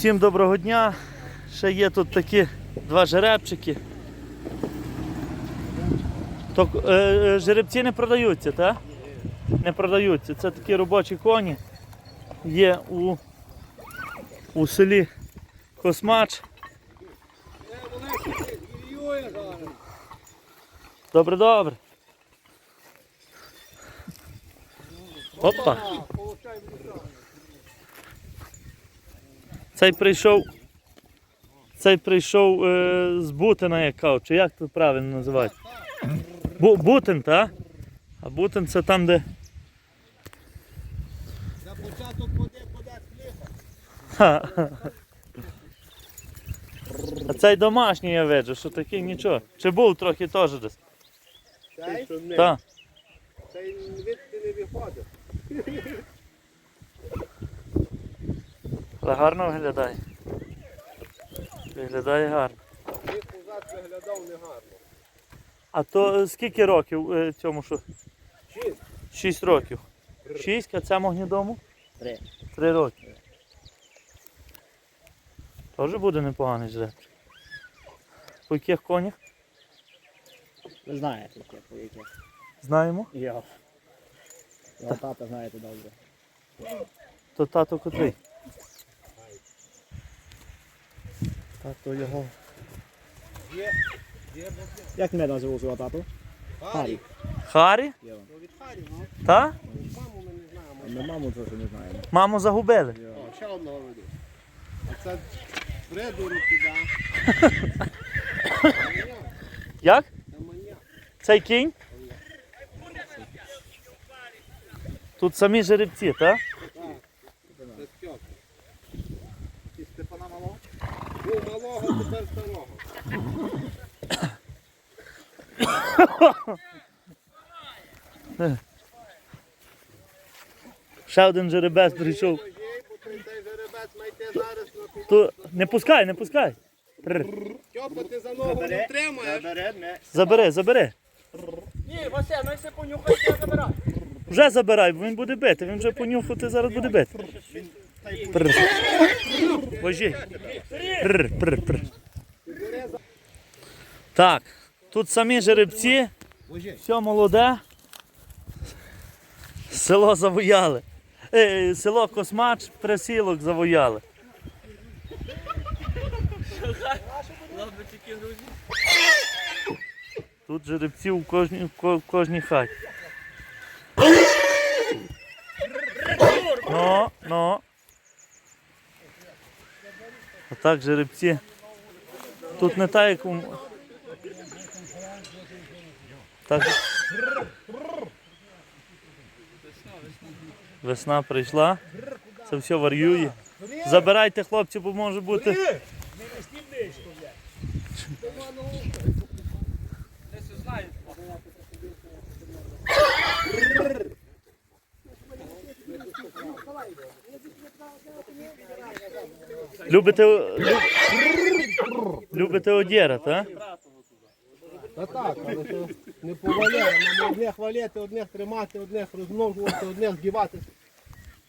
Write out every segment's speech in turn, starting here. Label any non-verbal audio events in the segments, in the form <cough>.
Всім доброго дня. Ще є тут такі два жеребчики. То, е, е, жеребці не продаються, так? Не продаються. Це такі робочі коні. Є у, у селі Космач. Добре, добре. Опа. Цей прийшов. Цей прийшов е, з Бутина, як кажуть, чи як тут правильно називають? Бу, Бутин, так? А Бутин це там, де. За початок води подасть хліба. А цей домашній я виджу, що такий нічого. Чи був трохи теж десь? Цей? Так. Цей відти не виходить. Але гарно виглядає. Виглядає гарно. Він позад виглядав негарно. А то скільки років е, цьому що? Шість. Шість років. Шість, а цьому гнідому? Три. Три роки. Теж буде непоганий жеребчик. По яких конях? Ви знаєте, яке, по яких. Знаємо. Йо. Його тата знаєте добре. То тато котрий? Тато його. Як мене назвав свого тату? Харі. Харі? Та? Маму ми не знаємо. Ми маму трохи не знаємо. Маму загубили. О, ще одного веду. А це придуру піда. Як? Цей кінь? Тут самі жеребці, так? Так. Це Стьопа. І Степана малого? Був малого, тепер старого. Ще один жеребець прийшов. То не пускай, не пускай. Прр. Стьопа, ти за ногу не тримаєш. Забери, забери. Ні, Вася, най се понюхай, я забирай. Вже забирай, бо він буде бити. Він вже понюхав, ти зараз буде бити. Прр. Божі. Прр, прр, прр. Так, тут самі жеребці, все молоде. Село завояли. Е, село Космач, присілок завояли. Тут жеребці в кожній, в кожній хаті. Ну, ну. Отак жеребці. Тут не так, як у... Так. Весна прийшла. Це все варює. Забирайте, хлопці, бо може бути. Любите, люб... Любите одєра, так? Та так, але то не поваляє. Нам одних валяти, одних тримати, одних розмножувати, одних здівати.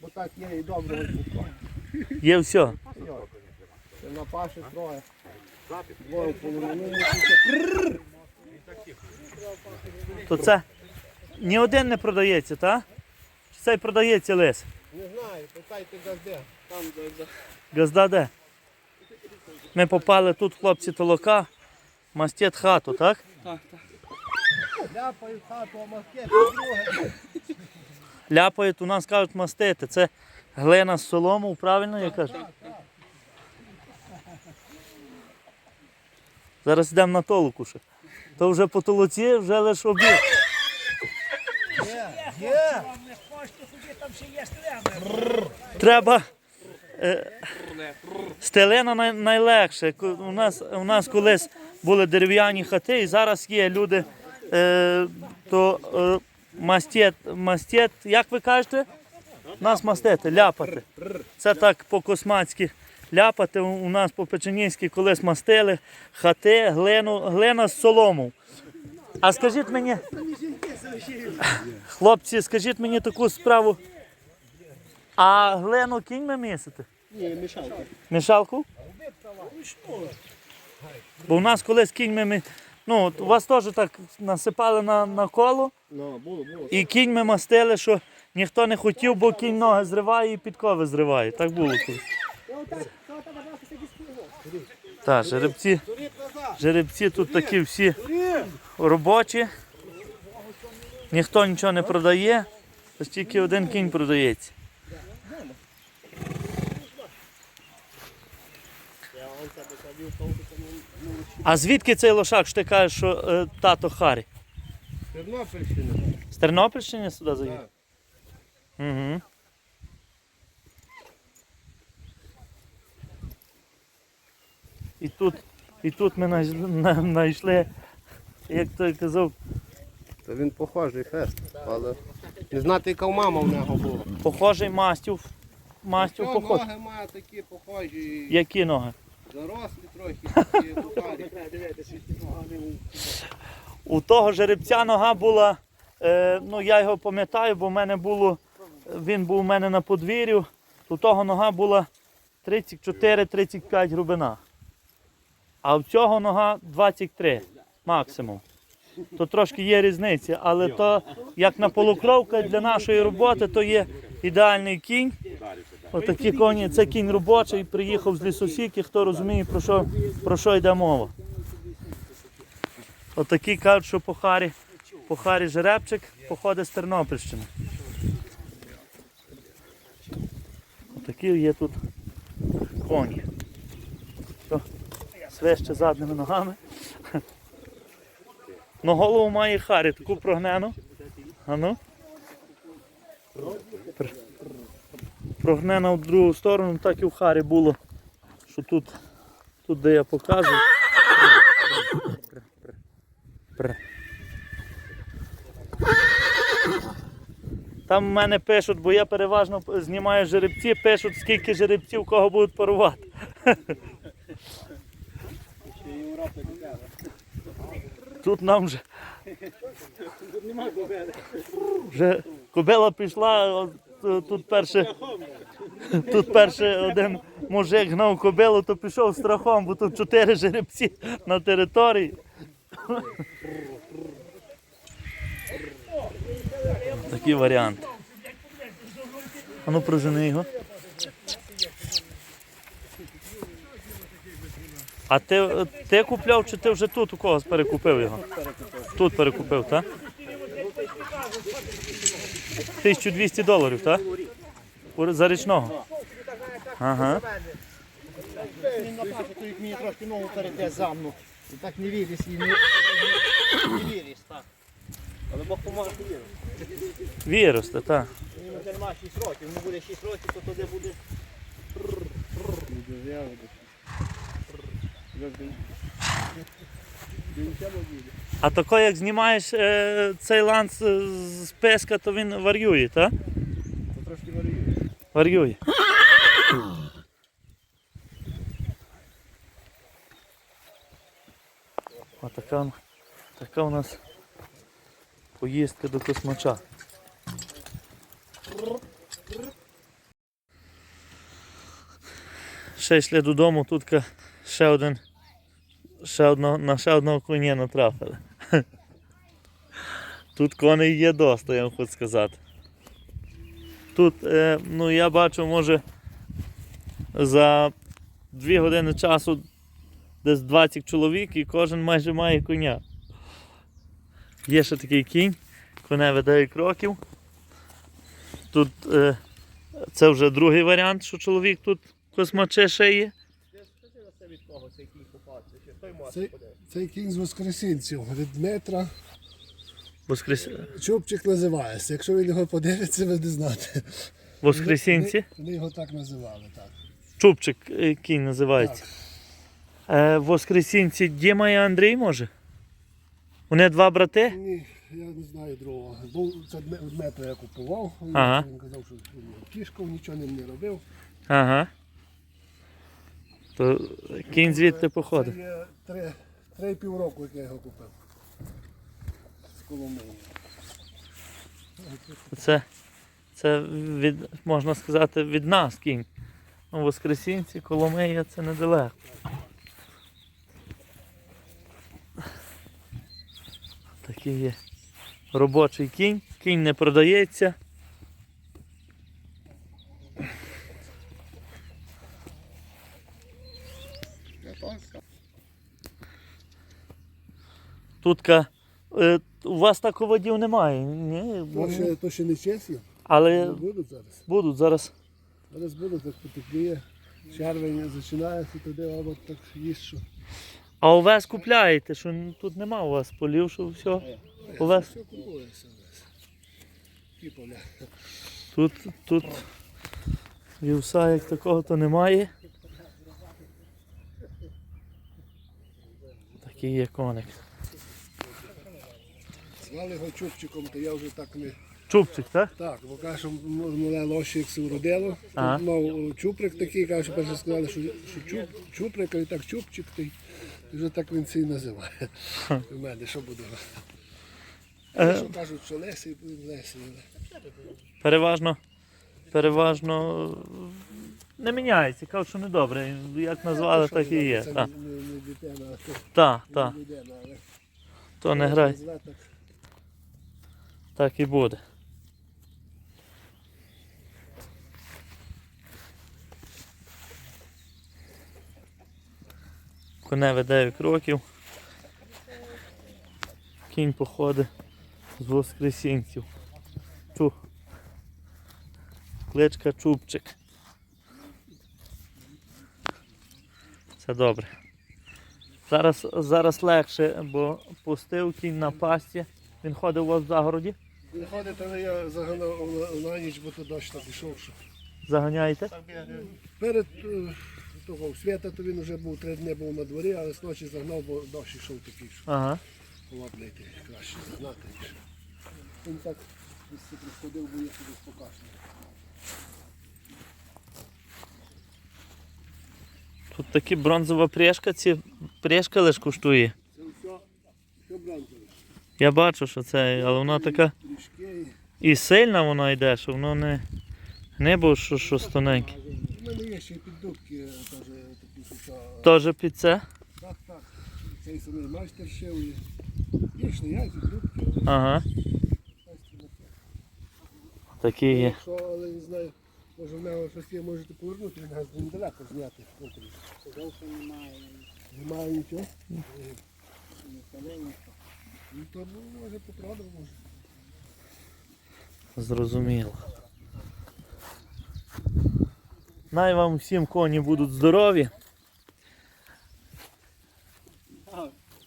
Бо так є і добре Є все. Це на паші троє. Двоє половину. То це ні один не продається, так? Чи цей продається лис? Питайте газде. Там за. Газда де? Ми попали тут, хлопці, толока, мастет хату, так? Ляпаю хату, а маскет, друге. Ляпають, у нас кажуть мастити. Це глина з солому, правильно я кажу? Зараз йдемо на толоку ще. То вже по толоці, вже лише обід. Є! Треба. Е, стелена най, найлегше. У нас, у нас колись були дерев'яні хати, і зараз є люди. Е, то е, мастет, мастет, як ви кажете? Нас мастити, ляпати. Це так по-космацьки ляпати. У нас по печенівськи колись мастили хати, глину, глина з солому. А скажіть мені, <laughs> хлопці, скажіть мені таку справу. А глину кіньми місити? Ні, мішалка. Мішалку? Бо у нас колись кіньми ми. Ну, у вас теж так насипали на, на коло Ну, було, було. і кіньми мастили, що ніхто не хотів, бо кінь ноги зриває і підкови зриває. Так було колись. Так, жеребці, жеребці тут такі всі робочі. Ніхто нічого не продає, тільки один кінь продається. А звідки цей лошак, що ти кажеш, що е, тато Харі? Тернопільщина. З Тернопільщини сюди заїхав? Так. Угу. І тут, і тут ми знайшли- на- знайшли, як той казав, Та він похожий фест, але не знати, яка мама в нього була. похожий мастів. Мастів Що, похожий. ноги має такі похожі, Які ноги? зарослі У того жеребця нога була, е, ну я його пам'ятаю, бо в мене було, він був у мене на подвір'ю, у того нога була 34-35 грубина. А в цього нога 23 максимум. То трошки є різниця, але то як на полукровка для нашої роботи, то є ідеальний кінь. Отакі коні, це кінь робочий, приїхав з лісосіки, хто розуміє, про що, про що йде мова. Отакі кажуть, що по Харі, жеребчик походить з Тернопільщини. Отакі є тут коні. Свище задними ногами. Ну голову має Харі, таку прогнену. А ну. Пр- Прогнена в другу сторону, так і в Харі було. Що тут, тут де я показую. Там в мене пишуть, бо я переважно знімаю жеребці, пишуть, скільки жеребців кого будуть парувати. Тут нам вже. Вже кобила пішла, тут перше. Тут перше один мужик гнав кобилу, то пішов страхом, бо тут чотири жеребці на території. Такі варіанти. А ну прожени його. А ти, ти купляв чи ти вже тут у когось перекупив його? Тут перекупив, так? 1200 доларів, так? За річного. Ага. Він напаше, то як мені трошки ногу перейде за мною. І так не віриш і не, не віриш, так. Але Бог поможе вірити. Вірусте, так. Він вже нема 6 років, йому буде 6 років, то туди буде А тако, як знімаєш е, цей ланц е, з песка, то він варює, так? Трошки варіює. Варює. А така, така у нас поїздка до космача. Ще йшли додому, тут ще один, ще одно, на ще одного коня натрапили. <laughs> Тут коней є доста, я вам хочу сказати. Тут, е, ну я бачу, може за 2 години часу десь 20 чоловік і кожен майже має коня. Є ще такий кінь, коневе 9 кроків. Тут е, це вже другий варіант, що чоловік тут космаче ще є. від кого цей кінь цей кінь з Воскресінців від Дмитра. Воскрес... Чубчик називається. Якщо він його подивиться, ви не знаєте. Воскресінці. Вони, його так називали. Так. Чубчик е, кінь називається. Е, Воскресінці Діма і Андрій може? Вони два брати? Ні, я не знаю другого. Був це Дмитро я купував. Він, Ага. він казав, що він кішков, нічого ним не робив. Ага. То кінь звідти походить. Це є три, три півроку, як я його купив. З Коломиї. Це, це від, можна сказати, від нас кінь. Ну, Воскресінці, Коломия це недалеко. Такий є робочий кінь. Кінь не продається. Тутка. Е, у вас так оводів немає, ні? То ще, то ще не чесні, Але будуть зараз. будуть зараз. Зараз будуть, так потепліє. Червень починається, туди або так їсть, що. А овес купляєте, що н- тут нема у вас полів, що все. Овес. Все купується у нас. Ті поля. Тут, тут вівса як такого то немає. Такий є коник. Звали його чубчиком, то я вже так не. Чубчик, так? Так, бо каже, що м- мале лоші як уродило. Ага. Мав чуприк такий, каже, що перше сказали, що, що чуп, чуприк, а так чупчик, то і вже так він це і називає. У мене що буде? Е. Що кажуть, що Лесі, Лесі. Переважно, переважно не міняється. Кажуть, що недобре. Як назвали, так і є. Так, так, То не грай, назве так. і буде. Коневе 9 років. Кінь походить з воскресінців. Чу. Кличка Чубчик. Це добре. Зараз, зараз легше, бо пустив кінь на пасті. Він ходив у вас в загороді. Він ходить, але я заганав на, ніч, бо то дощ так пішов. Що. Заганяєте? Перед е, того свята то він вже був три дні був на дворі, але з ночі загнав, бо дощ йшов такий, що Ага. холодний, краще загнати. ніж. Він так приходив, бо я собі покашляв. Тут такі бронзова прешка, ці прешка лиш коштує. Це все, все бронзове. Я бачу, що це, але вона така і сильна вона йде, що воно не, не було що, що тоненьке. У мене є ще й піддубки е, теж такі, що Теж під це? так, так. Цей самий майстер ще і є ж я піддубки. Ага. Такі є. Якщо, але не знаю, може в нього щось є, можете повернути, він газ недалеко зняти. Зовсім немає. Немає нічого. Ні. Ну то ну, може попродав, може. Зрозуміло. Най вам всім коні будуть здорові.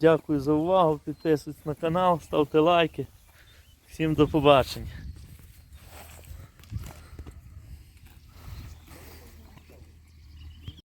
Дякую за увагу. Підписуйтесь на канал, ставте лайки. Всім до побачення.